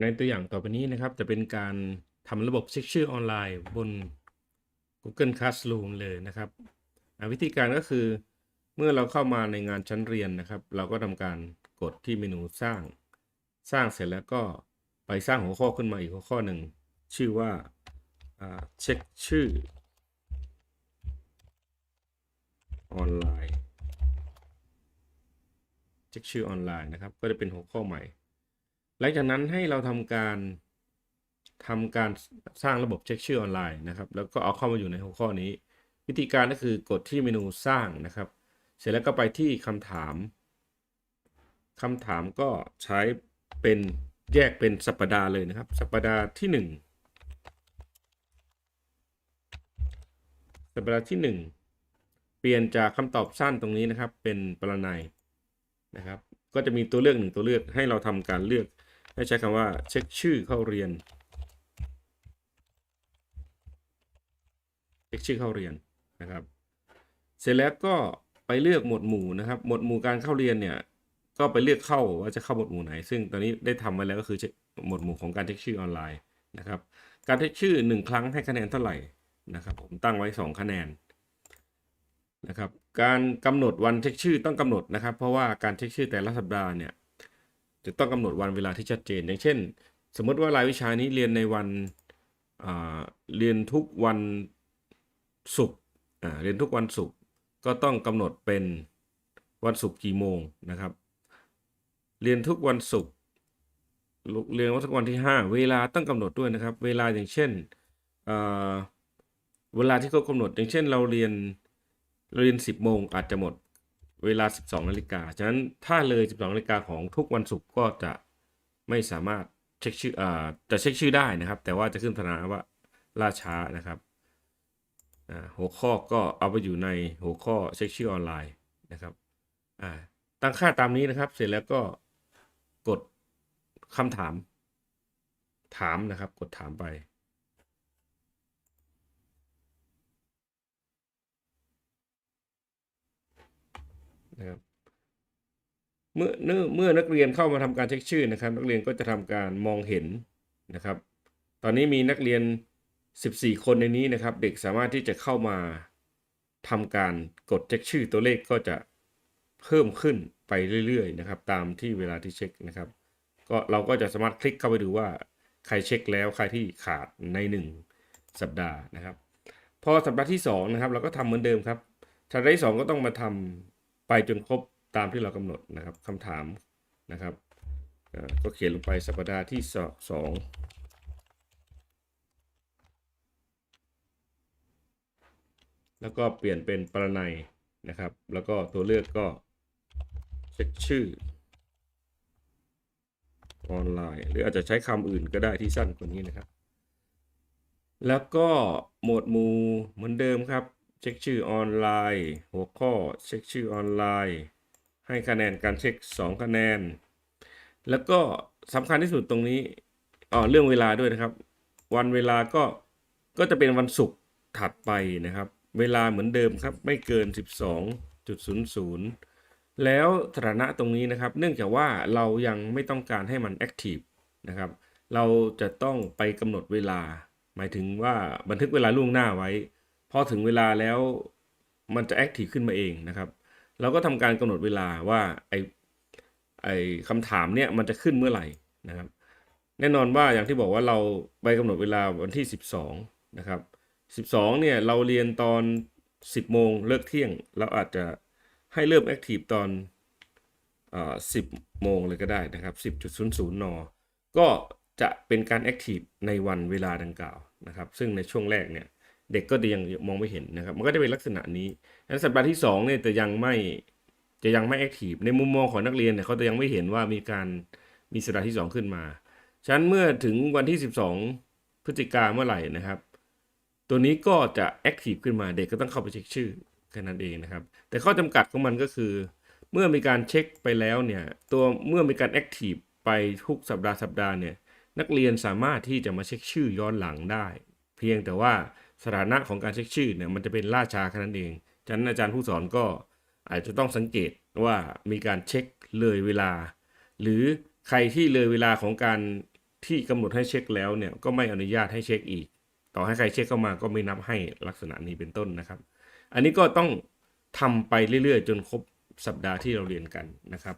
ในตัวอย่างต่อไปนี้นะครับจะเป็นการทำระบบเช็คชื่อออนไลน์บน Google Classroom เลยนะครับ วิธีการก็คือเมื่อเราเข้ามาในงานชั้นเรียนนะครับ เราก็ทำการกดที่เมนูสร้าง สร้างเสร็จแล้วก็ไปสร้างหัวข้อขึ้นมาอีกหัวข้อหนึ่ง ชื่อว่าเช็คชื่อออนไลน์เช็คชื่อออนไลน์นะครับ ก็จะเป็นหัวข้อใหม่ หลังจากนั้นให้เราทำการทำการสร้างระบบเช็คชื่อออนไลน์นะครับ แล้วก็เอาเข้ามาอยู่ในหัวข้อนี้ วิธีการก็คือกดที่เมนูสร้างนะครับ เสร็จแล้วก็ไปที่คำถามคำถามก็ใช้เป็นแยกเป็นสัปดาห์เลยนะครับ สัปดาห์ที่หนึ่งสัปดาห์ที่หนึ่งเปลี่ยนจากคำตอบสั้นตรงนี้นะครับ เป็นปรนัยนะครับ ก็จะมีตัวเลือกหนึ่งตัวเลือกให้เราทำการเลือก ให้ใช้คำว่าเช็คชื่อเข้าเรียน เช็คชื่อเข้าเรียนนะครับ เสร็จแล้วก็ไปเลือกหมวดหมู่นะครับ หมวดหมู่การเข้าเรียนเนี่ย ก็ไปเลือกเข้าว่าจะเข้าหมวดหมู่ไหน ซึ่งตอนนี้ได้ทำไว้แล้วก็คือหมวดหมู่ของการเช็คชื่อออนไลน์นะครับ การเช็คชื่อ 1 ครั้งให้คะแนนเท่าไหร่นะครับ ผมตั้งไว้ 2 คะแนนนะครับ การกำหนดวันเช็คชื่อต้องกำหนดนะครับ เพราะว่าการเช็คชื่อแต่ละสัปดาห์เนี่ย จะต้องกำหนดวันเวลาที่ชัดเจน อย่างเช่น สมมติว่ารายวิชานี้เรียนในวันเรียนทุกวันศุกร์เรียนทุกวันศุกร์ก็ต้องกำหนดเป็นวันศุกร์กี่โมงนะครับ เรียนทุกวันศุกร์เรียนวันทุกวันที่ 5 เวลาต้องกำหนดด้วยนะครับ เวลาอย่างเช่นเเวลาที่เขากำหนด อย่างเช่น เราเรียนเราเรียน 10 โมงอาจจะหมด เวลา 12 นาฬิกา ฉะนั้นถ้าเลย 12 นาฬิกาของทุกวันศุกร์ก็จะไม่สามารถเช็คชื่ออ่าจะเช็คชื่อได้นะครับ แต่ว่าจะขึ้นสถาว่าล่าช้านะครับอ่าหัวข้อก็เอาไปอยู่ในหัวข้อเช็คชื่อออนไลน์นะครับอ่าตั้งค่าตามนี้นะครับ เสร็จแล้วก็กดคำถาม ถามนะครับ กดถามไป นะครับเมื่อเมื่อเมื่อนักเรียนเข้ามาทำการเช็คชื่อนะครับ นักเรียนก็จะทำการมองเห็นนะครับ ตอนนี้มีนักเรียน 14 คนในนี้นะครับ เด็กสามารถที่จะเข้ามาทำการกดเช็คชื่อตัวเลขก็จะเพิ่มขึ้นไปเรื่อยๆนะครับ ตามที่เวลาที่เช็คนะครับ ก็เราก็จะสามารถคลิกเข้าไปดูว่าใครเช็คแล้วใครที่ขาดใน 1 สัปดาห์นะครับ พอสัปดาห์ที่2นะครับเราก็ทำเหมือนเดิมครับสัปดาห์ที่2ก็ต้องมาทำ ไปจนครบตามที่เรากำหนดนะครับคำถามนะครับก็เขียนลงไปสัปดาห์ที่สอสองแล้วก็เปลี่ยนเป็นปรนัยนะครับ แล้วก็ตัวเลือกก็เช็คชื่อออนไลน์ หรืออาจจะใช้คำอื่นก็ได้ที่สั้นกว่านี้นะครับ แล้วก็หมวดหมู่เหมือนเดิมครับ เช็คชื่อออนไลน์ หัวข้อเช็คชื่อออนไลน์ ให้คะแนนการเช็ค 2 คะแนน แล้วก็สำคัญที่สุดตรงนี้อ๋อเรื่องเวลาด้วยนะครับ วันเวลาก็ก็จะเป็นวันศุกร์ถัดไปนะครับ เวลาเหมือนเดิมครับ ไม่เกิน 12.00 แล้วสถานะตรงนี้นะครับ เนื่องจากว่าเรายังไม่ต้องการให้มันแอคทีฟนะครับ เราจะต้องไปกำหนดเวลา หมายถึงว่าบันทึกเวลาล่วงหน้าไว้ พอถึงเวลาแล้วมันจะแอคทีฟขึ้นมาเองนะครับ เราก็ทำการกำหนดเวลาว่าไอไอคำถามเนี่ยมันจะขึ้นเมื่อไหร่นะครับ แน่นอนว่าอย่างที่บอกว่าเราไปกำหนดเวลาวันที่ 12 นะครับ 12 เนี่ยเราเรียนตอน 10 โมงเลิกเที่ยง เราอาจจะให้เริ่มแอคทีฟตอนอ10 โมงเลยก็ได้นะครับ 10.00 น ก็จะเป็นการแอคทีฟในวันเวลาดังกล่าวนะครับ ซึ่งในช่วงแรกเนี่ย เด็กก็จะยังมองไม่เห็นนะครับ มันก็จะเป็นลักษณะนี้ดังนั้นสัปดาห์ที่2เนี่ยจะยังไม่จะยังไม่แอคทีฟในมุมมองของนักเรียนเนี่ยเขาจะยังไม่เห็นว่ามีการมีสัปดาห์ที่ 2 ขึ้นมาฉะนั้นเมื่อถึงวันที่ 12 พฤศจิกาเมื่อไหร่นะครับ ตัวนี้ก็จะแอคทีฟขึ้นมาเด็กก็ต้องเข้าไปเช็คชื่อแค่นั้นเองนะครับ แต่ข้อจำกัดของมันก็คือ เมื่อมีการเช็คไปแล้วเนี่ยตัวเมื่อมีการแอคทีฟไปทุกสัปดาห์สัปดาห์เนี่ยนักเรียนสามารถที่จะมาเช็คชื่อย้อนหลังได้ เพียงแต่ว่า สถานะของการเช็คชื่อเนี่ยมันจะเป็นล่าช้าแค่นั้นเองฉะนั้นอาจารย์ผู้สอนก็อาจจะต้องสังเกตว่ามีการเช็คเลยเวลา หรือใครที่เลยเวลาของการที่กำหนดให้เช็คแล้วเนี่ยก็ไม่อนุญาตให้เช็คอีก ต่อให้ใครเช็คเข้ามาก็ไม่นับให้ลักษณะนี้เป็นต้นนะครับ อันนี้ก็ต้องทำไปเรื่อยๆ จนครบสัปดาห์ที่เราเรียนกันนะครับ